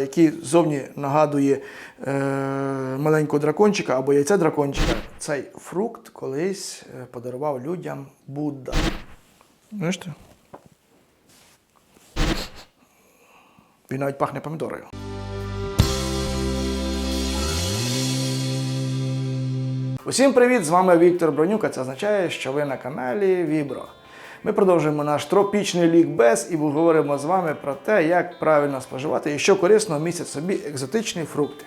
який зовні нагадує е, маленького дракончика або яйце дракончика. Цей фрукт колись е, подарував людям Будда. Бачите? Він навіть пахне помідорою. Усім привіт! З вами Віктор Бронюк, це означає, що ви на каналі Вібро. Ми продовжуємо наш тропічний лікбез і говоримо з вами про те, як правильно споживати і що корисно містять собі екзотичні фрукти.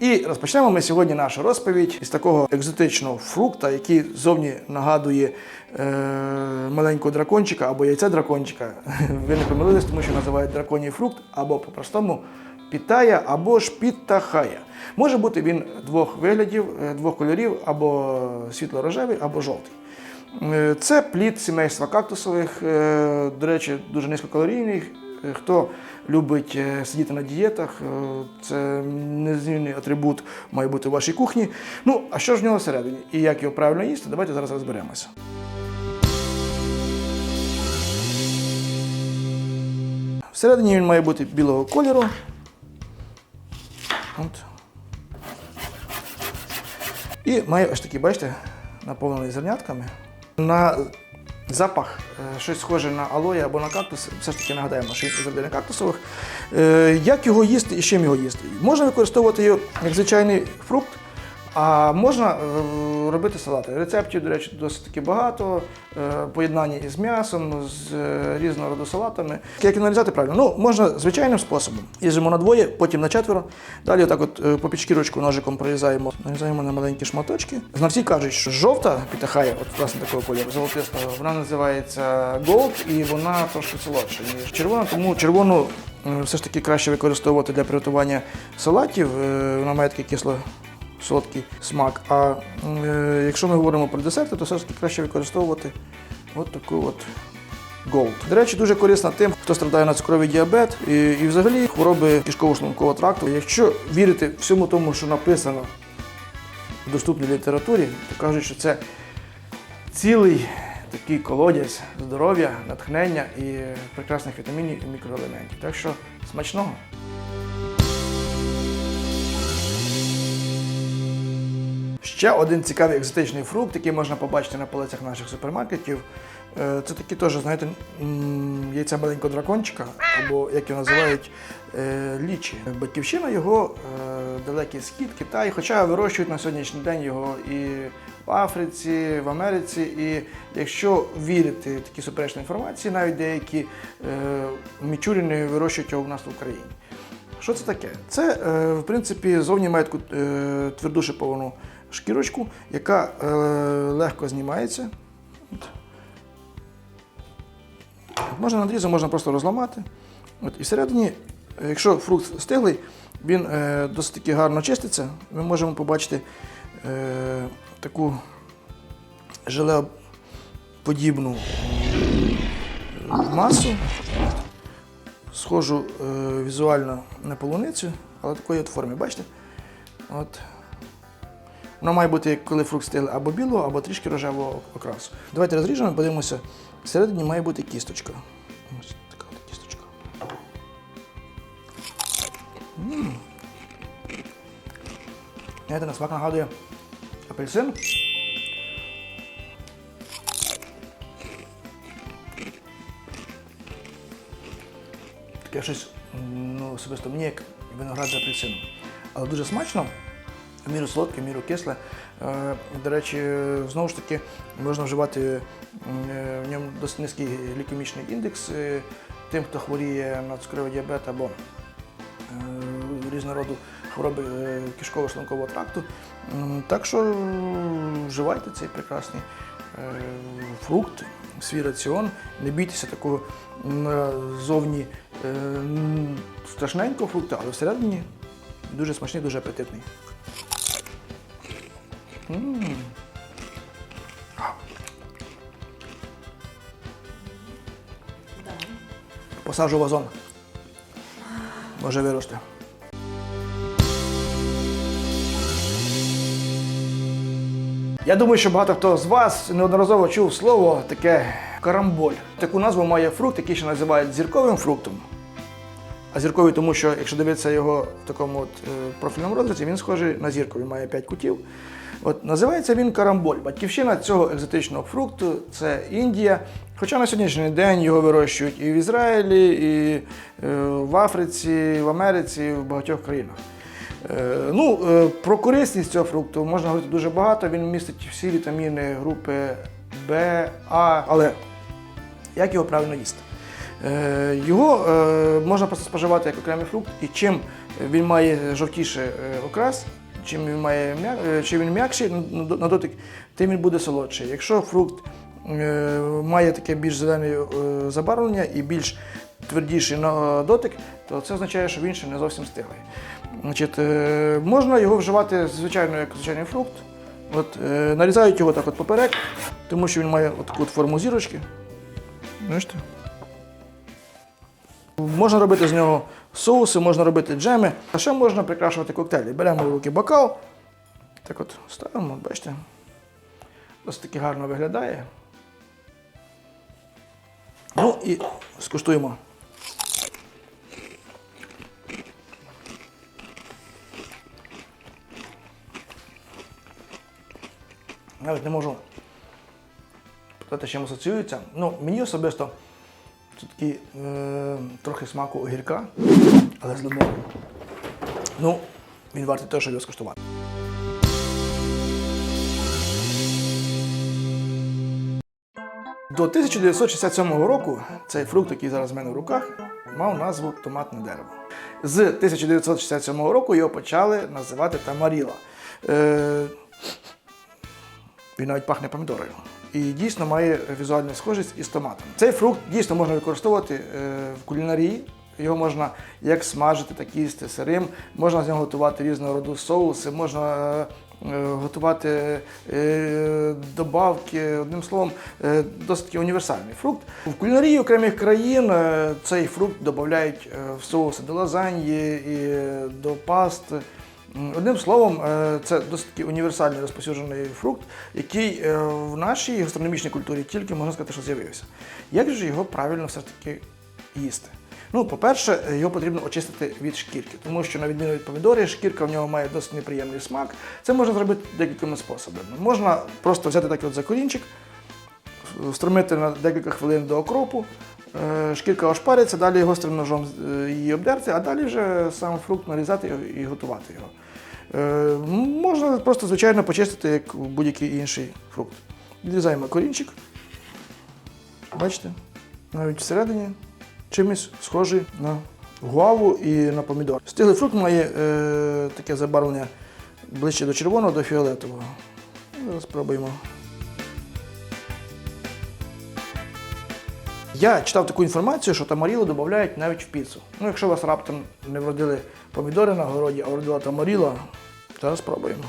І розпочнемо ми сьогодні нашу розповідь із такого екзотичного фрукта, який зовні нагадує е, маленького дракончика або яйце дракончика. Ви не помилились, тому що називають драконій фрукт або по-простому пітая або ж підтахая. Може бути він двох виглядів, е, двох кольорів, або світло-рожевий, або жовтий. Е, Це плід сімейства кактусових, е, до речі, дуже низькокалорійний. Е, Хто любить сидіти на дієтах, це незмінний атрибут має бути в вашій кухні. Ну, а що ж в нього всередині? І як його правильно їсти, давайте зараз розберемося. Всередині він має бути білого кольору. От. І має ось такий, бачите, наповнений зернятками. На запах е, щось схоже на алої або на кактус. Все ж таки нагадаємо, що він із родини кактусових. Е, Як його їсти і з чим його їсти? Можна використовувати його як звичайний фрукт, а можна е, робити салати. Рецептів, до речі, досить таки багато. Е, Поєднання із м'ясом, з е, різного роду салатами. Як аналізувати правильно? Ну, можна звичайним способом. Ріжемо на двоє, потім на четверо. Далі отак от по підшкірочку ножиком прорізаємо, нарізаємо на маленькі шматочки. Знавці кажуть, що жовта пітахая, от власне такого кольору, золотистого, вона називається Gold і вона трошки солодша, ніж червона, тому червону все ж таки краще використовувати для приготування салатів. Вона має такий кисло солодкий смак. А е, якщо ми говоримо про десерти, то все ж таки краще використовувати от таку от Gold. До речі, дуже корисна тим, хто страдає на цукровий діабет і, і взагалі хвороби кишково-шлункового тракту. Якщо вірити всьому тому, що написано в доступній літературі, то кажуть, що це цілий такий колодязь здоров'я, натхнення і прекрасних вітамінів і мікроелементів. Так що смачного! Ще один цікавий екзотичний фрукт, який можна побачити на полицях наших супермаркетів. Е, Це такі теж, знаєте, яйця маленького дракончика, або як його називають е, лічі. Батьківщина його е, далекий схід, Китай, хоча вирощують на сьогоднішній день його і в Африці, в Америці. І якщо вірити такій суперечній інформації, навіть деякі мічуріни вирощують його у нас в Україні. Що це таке? Це, в принципі, зовні має таку тверду шкірочку, яка е, легко знімається. От. Можна надрізом, можна просто розламати. От. І всередині, якщо фрукт стиглий, він е, досить таки гарно чиститься. Ми можемо побачити е, таку желеоподібну е, масу схожу е, візуально на полуницю, але такої от формі, бачите? От. Вона має бути, коли фрукт стиглий, або білого, або трішки рожевого окрасу. Давайте розріжемо, подивимося. Всередині має бути кісточка. Ось така от кісточка. Знаєте, на смак нагадує апельсин. Таке щось, ну, особисто мені як виноград з апельсином. Але дуже смачно, міру солодке, в міру кисле. Е, До речі, знову ж таки, можна вживати е, в ньому досить низький глікемічний індекс е, тим, хто хворіє на цукровий діабет або різного роду хвороби кишково-шлункового тракту. Так що вживайте цей прекрасний фрукт, свій раціон. Не бійтеся такого зовні страшненького фрукту, але всередині дуже смачний, дуже апетитний. М. Посаджу вазон. Може вирости. Я думаю, що багато хто з вас неодноразово чув слово таке карамболь. Таку назву має фрукт, який ще називають зірковим фруктом. А зірковий, тому що якщо дивитися його в такому от, е, профільному розрізі, він схожий на зірку, він має 5 кутів. От, називається він карамболь. Батьківщина цього екзотичного фрукту це Індія. Хоча на сьогоднішній день його вирощують і в Ізраїлі, і е, в Африці, в Америці, і в багатьох країнах. Е, Ну, про корисність цього фрукту можна говорити дуже багато. Він містить всі вітаміни групи В, А, але як його правильно їсти? Е, Його е, можна просто споживати як окремий фрукт, і чим він має жовтіший е, окрас, чим він має чим він м'якший на дотик, тим він буде солодший. Якщо фрукт має таке більш зелене забарвлення і більш твердіший на дотик, то це означає, що він ще не зовсім стиглий. Значить, можна його вживати звичайно як звичайний фрукт. От, нарізають його так от поперек, тому що він має от таку форму зірочки. Бачите? Можна робити з нього соуси, можна робити джеми, а ще можна прикрашувати коктейлі. Беремо в руки бокал, так от ставимо, бачите. Досить таки гарно виглядає. Ну і скуштуємо. Навіть не можу з чим асоціюється. Ну, мені особисто це такий е, трохи смаку огірка, але з лимоном. Ну, він вартий того, щоб його скуштувати. До 1967 року цей фрукт, який зараз в мене в руках, мав назву томатне дерево. З 1967 року його почали називати тамаріла. Е, він навіть пахне помідорою. І дійсно має візуальну схожість із томатом. Цей фрукт дійсно можна використовувати е, в кулінарії. Його можна як смажити, так їсти сирим. Можна з нього готувати різного роду соуси, можна е, готувати е, добавки. Одним словом, досить універсальний фрукт. В кулінарії окремих країн цей фрукт додають в соуси до лазаньї і до паст. Одним словом, е, це досить таки універсальний розповсюджений фрукт, який е, в нашій гастрономічній культурі тільки можна сказати, що з'явився. Як же його правильно все ж таки їсти? Ну, по-перше, його потрібно очистити від шкірки, тому що, на відміну від помідорів, шкірка в нього має досить неприємний смак. Це можна зробити декількома способами. Можна просто взяти такий от закорінчик, встромити на декілька хвилин до окропу, е, шкірка ошпариться, далі гострим ножом е, її обдерти, а далі вже сам фрукт нарізати і готувати його. Е, Можна просто, звичайно, почистити, як будь-який інший фрукт. Відрізаємо корінчик. Бачите? Навіть всередині чимось схожий на гуаву і на помідор. Стиглий фрукт має е, таке забарвлення ближче до червоного, до фіолетового. Зараз спробуємо. Я читав таку інформацію, що тамаріло додають навіть в піцу. Ну, якщо у вас раптом не вродили помідори на городі, а вродила тамаріла, зараз спробуємо.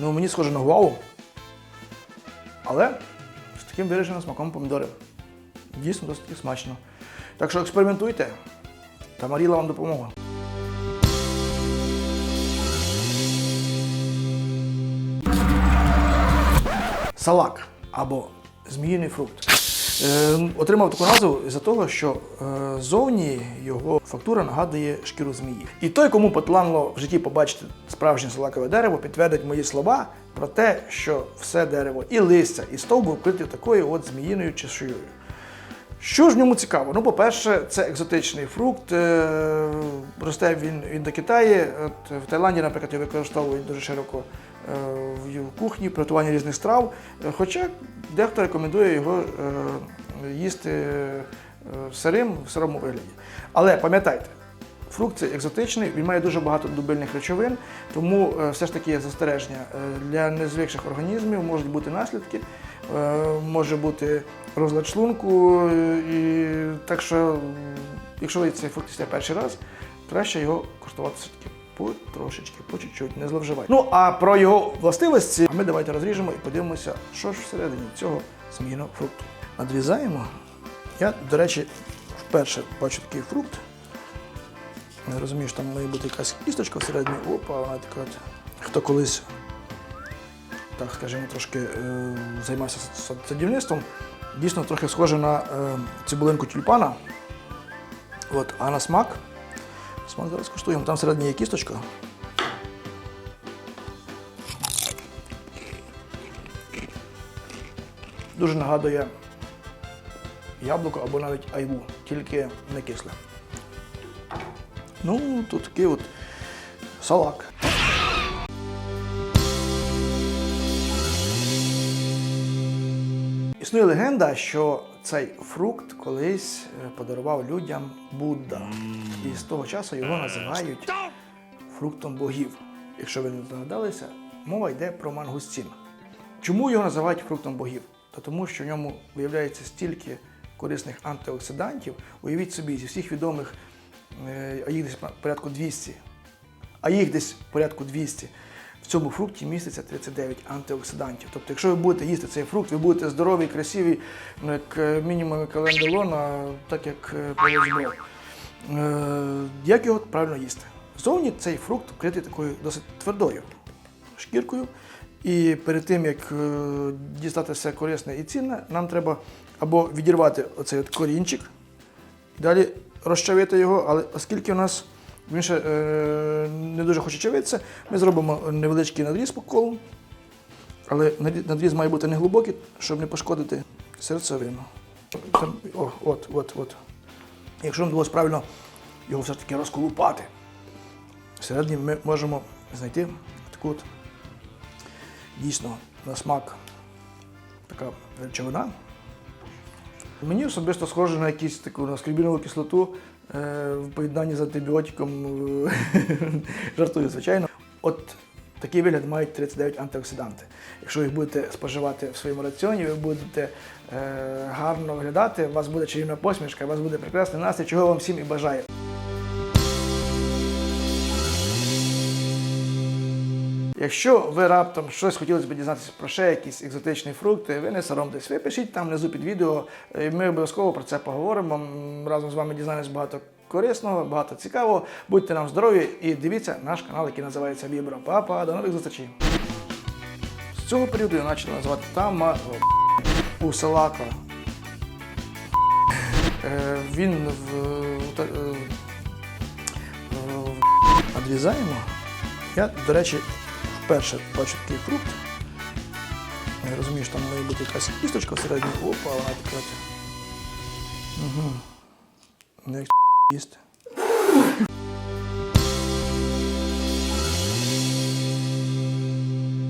Ну, мені схоже на гуаву. Але з таким вираженим смаком помідори. Дійсно досить смачно. Так що експериментуйте. Тамаріла вам допомога. Салак або зміїний фрукт. Е, отримав таку назву з-за того, що е, зовні його фактура нагадує шкіру змії. І той, кому потланило в житті побачити справжнє салакове дерево, підтвердить мої слова про те, що все дерево і листя, і стовбур вкриті такою от зміїною чешуєю. Що ж в ньому цікаво? Ну, по-перше, це екзотичний фрукт. е, Росте він, Китаю. От в Таїланді, наприклад, його використовують дуже широко в в кухні, при готуванні різних страв. Е, Хоча дехто рекомендує його е, їсти е, сирим в сирому вигляді. Але пам'ятайте, Фрукт цей екзотичний, він має дуже багато дубильних речовин, тому е, все ж таки є застереження. Е, Для незвикших організмів можуть бути наслідки, е, може бути розлад шлунку. е, І так що, якщо ви цей фрукт їсте перший раз, краще його коштувати все-таки потрошечки, по чуть-чуть, не зловживайте. Ну а про його властивості ми давайте розріжемо і подивимося, що ж всередині цього зміїного фрукту. Надрізаємо. Я, до речі, вперше бачу такий фрукт. Я розумію, що там має бути якась кісточка всередині. Опа, вона така. Хто колись так скажімо, трошки е, займався садівництвом, дійсно трохи схоже на е, цибулинку тюльпана. От, а на смак. Смак зараз скуштуємо. Там всередині є кісточка. Дуже нагадує яблуко або навіть айву, тільки не кисле. Ну, тут такий от салак. Існує легенда, що цей фрукт колись е, подарував людям Будда. І з того часу його називають фруктом богів. Якщо ви не здогадалися, мова йде про мангустін. Чому його називають фруктом богів? Та тому, що в ньому виявляється стільки корисних антиоксидантів. Уявіть собі, зі всіх відомих, е, а їх десь порядку 200, а їх десь порядку 200. В цьому фрукті міститься 39 антиоксидантів. Тобто, якщо ви будете їсти цей фрукт, ви будете здорові, красиві, ну, як е, мінімум календелон, так як е, повезло. Е, Як його правильно їсти? Зовні цей фрукт вкритий такою досить твердою шкіркою. І перед тим, як дістати все корисне і цінне, нам треба або відірвати оцей корінчик, далі розчавити його, але оскільки у нас він ще е, не дуже хоче чавитися, ми зробимо невеличкий надріз по колу, але надріз має бути не глибокий, щоб не пошкодити серцевину. Там, о, от, от, от. Якщо нам вдалося правильно його все ж таки розколупати, всередині ми можемо знайти таку от дійсно на смак така речовина. Мені особисто схоже на якусь таку на скрібінову кислоту в поєднанні з антибіотиком. е, Жартую, звичайно. От такий вигляд мають 39 антиоксиданти. Якщо їх будете споживати в своєму раціоні, ви будете е, гарно виглядати, у вас буде чарівна посмішка, у вас буде прекрасний настрій, чого вам всім і бажаю. Якщо ви раптом щось хотілося б дізнатися про ще якісь екзотичні фрукти, ви не соромтесь. Ви пишіть там внизу під відео, і ми обов'язково про це поговоримо. Разом з вами дізнаємось багато корисного, багато цікавого. Будьте нам здорові і дивіться наш канал, який називається Вібро. Папа, до нових зустрічей. З цього періоду я почали називати Тама у Селака. Е, Він е, в- відрізаємо. Я, до речі, вперше бачу такий фрукт. Я розумію, що там має бути якась кісточка всередині. Опа, вона така. Угу. Не як їсти.